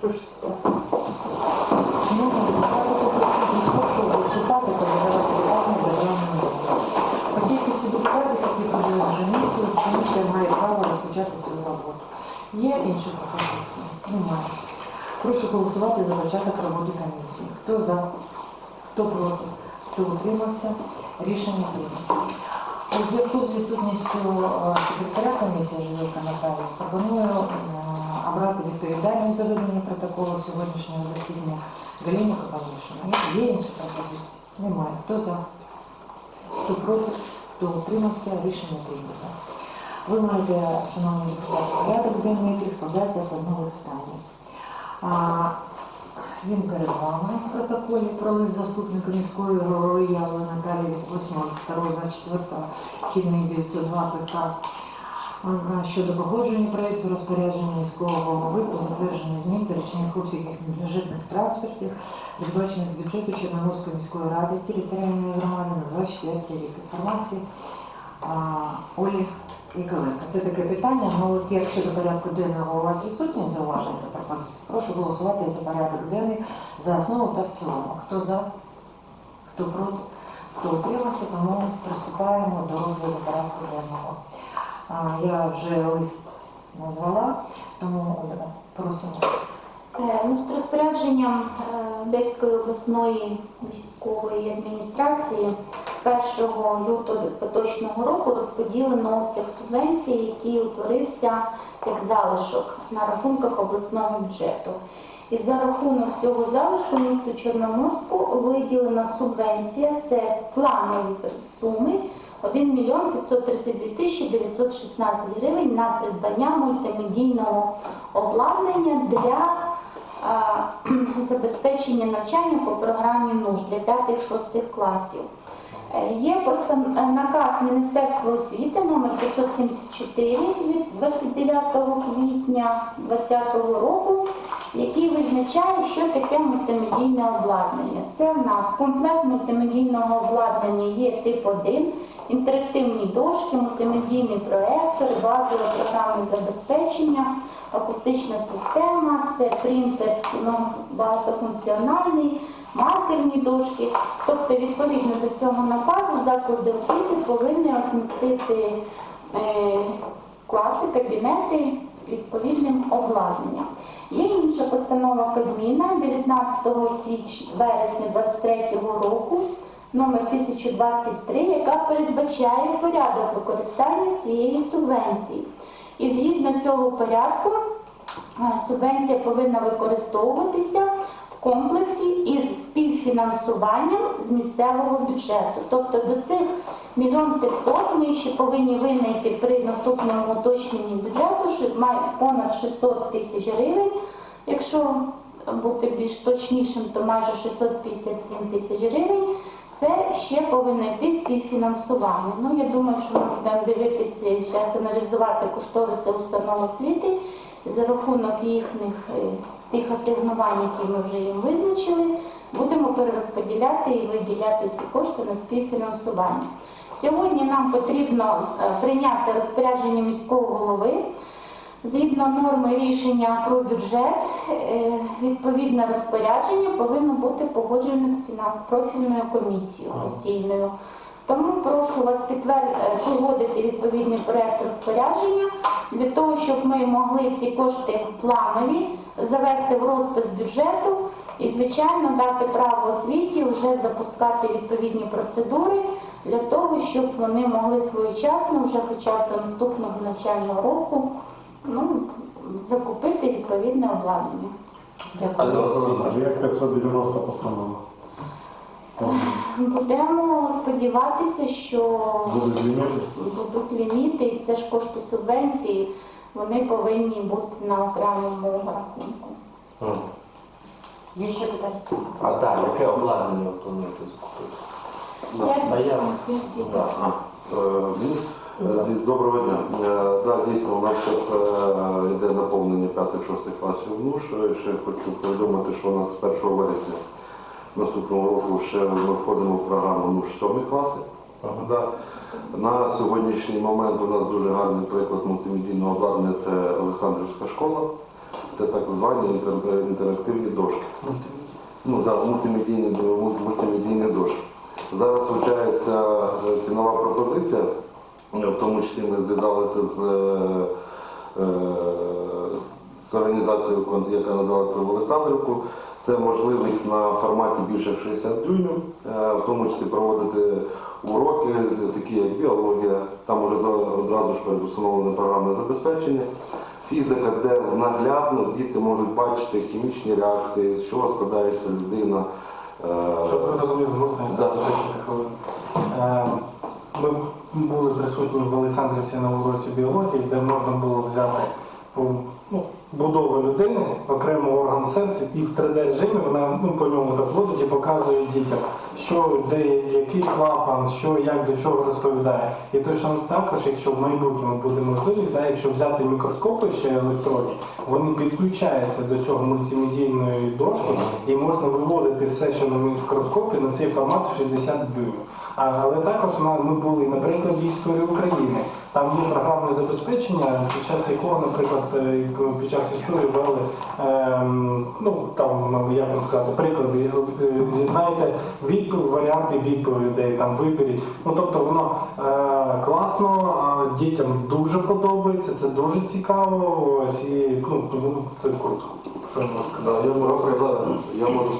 Шановні прошу виступати та задавати державному. По комісія має право розпочати свою роботу. Є інші пропозиції? Немає. Прошу голосувати за початок роботи комісії. Хто за? Хто проти? Хто утримався? Рішення прийнято. У зв'язку з відсутністю е, секретаря комісії Живилка Наталії пропоную е, обрати відповідальність за ведення протоколу сьогоднішнього засідання Галині Капанішину. Є інші пропозиції? Немає. Хто за? Хто проти? Хто утримався? Рішення прийнято. Ви маєте, шановні депутати, порядок денний, який складається з одного питання. Він перед вами в протоколі про лист заступника міської голови Яви Наталії 8.2.24 хідний 902 ПК щодо погодження проєкту розпорядження міського голови про затвердження змін до річних обсягів бюджетних транспортів, передбачених бюджету Чорноморської міської ради територіальної громади на 24 рік. Інформації Олі Яковенко. Це таке питання. Ну, якщо до порядку денного у вас відсутні зауваження та пропозиції, прошу голосувати за порядок денний за основу та в цілому. Хто за, хто проти, хто утримався, тому приступаємо до розгляду порядку денного. Я вже лист назвала, тому Ольга, просимо. Е, Ну, з розпорядженням е, Одеської обласної військової адміністрації 1 лютого поточного року розподілено обсяг субвенції, який утворився як залишок на рахунках обласного бюджету. І за рахунок цього залишку місту Чорноморську виділена субвенція, це планові суми 1 мільйон 532 тисячі 916 гривень на придбання мультимедійного обладнання для а, забезпечення навчання по програмі НУШ для 5-6 класів. Е, Є е, наказ Міністерства освіти номер 574 від 29 квітня 2020 року, який визначає, що таке мультимедійне обладнання. Це в нас комплект мультимедійного обладнання є тип 1, інтерактивні дошки, мультимедійний проектор, базове програмне забезпечення, акустична система, це принтер ну, багатофункціональний, маркерні дошки. Тобто, відповідно до цього наказу, заклади освіти повинні оснастити е, класи, кабінети відповідним обладнанням. Є інша постанова Кабміна 19 січ... вересня 2023 року номер 1023, яка передбачає порядок використання цієї субвенції. І згідно цього порядку е, субвенція повинна використовуватися в комплексі із співфінансуванням з місцевого бюджету. Тобто до цих мільйон 500 ми ще повинні винайти при наступному уточненні бюджету, що має понад 600 тисяч гривень. Якщо бути більш точнішим, то майже 657 тисяч гривень. Це ще повинно йти співфінансування. Ну, я думаю, що ми будемо дивитися зараз аналізувати кошториси установ освіти за рахунок їхніх е, тих асигнувань, які ми вже їм визначили, будемо перерозподіляти і виділяти ці кошти на співфінансування. Сьогодні нам потрібно е, прийняти розпорядження міського голови. Згідно норми рішення про бюджет, е, відповідне розпорядження повинно бути погоджене з фінанс-профільною комісією постійною. Тому прошу вас підтвер... е, погодити відповідний проект розпорядження для того, щоб ми могли ці кошти планові завести в розпис бюджету і, звичайно, дати право освіті вже запускати відповідні процедури для того, щоб вони могли своєчасно, вже хоча б до наступного навчального року, ну, закупити відповідне обладнання. Дякую. А як 590 постанова? Будемо сподіватися, що Будуть ліміти? будуть ліміти, і це ж кошти субвенції, вони повинні бути на окремому рахунку. М. Є ще питання? А так, яке обладнання ви плануєте закупити? Як. Е, він- е, Доброго дня. Е, дійсно, у нас зараз йде наповнення 5-6 класів НУШ. Е, Ще хочу повідомити, що у нас з 1 вересня наступного року ще ми входимо в програму НУШ 7 класи. Ага. Да. На сьогоднішній момент у нас дуже гарний приклад мультимедійного обладнання це Олександрівська школа. це так звані інтер- інтерактивні дошки. Ну так, мультимедійні, мультимедійні дошки. Зараз вивчається е, цінова пропозиція, е, в тому числі ми зв'язалися з, е, е, з організацією, яка надала це в Олександрівку. Це можливість на форматі більше 60 дюймів, е, в тому числі проводити уроки, такі як біологія, там вже одразу ж передустановлене програмне забезпечення, фізика, де наглядно діти можуть бачити хімічні реакції, з чого складається людина. Щоб ви розуміли, можна Да. Ми були присутні в Олександрівці на уроці біології, де можна було взяти ну, будову людини, окремо орган серця, і в 3D-режимі вона ну, по ньому так водить і показує дітям, що, де, який клапан, що, як до чого розповідає. І точно також, якщо в майбутньому буде можливість, да, якщо взяти мікроскопи ще електронні, вони підключаються до цього мультимедійної дошки і можна виводити все, що на мікроскопі, на цей формат 60 дюймів. Але також на- ми були на прикладі історії України. Там є програмне забезпечення, під час якого, наприклад, е, під час історії ввели ем, ну там як вам сказати, приклади, е, з'єднайте відповідь, варіанти відповідей, там виберіть. Ну тобто воно е, класно, дітям дуже подобається, це дуже цікаво. Ось і ну тому це круто. Що я можу сказати? Я можу я можу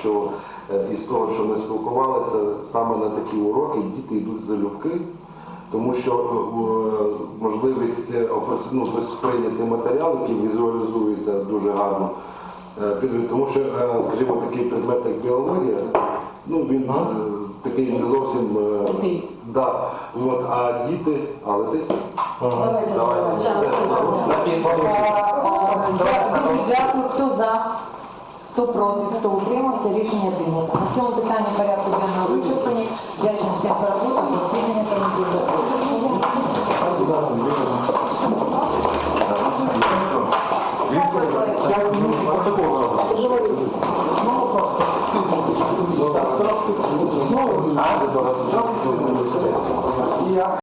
що е, із того, що ми спілкувалися, саме на такі уроки діти йдуть залюбки, тому що е, можливість е, ну, сприйняти матеріал, який візуалізується дуже гарно. е, Тому що, скажімо, такий предмет, як біологія, ну він е, такий не зовсім. Да, от, а діти, а летить? Давайте Давай. задавайте. На півхвилинки. Дуже дякую. Хто за? Хто проти, хто утримався, рішення прийнято. На цьому питання порядку денного вичерпані. Дякую всім за роботу, засідання комісії закрито.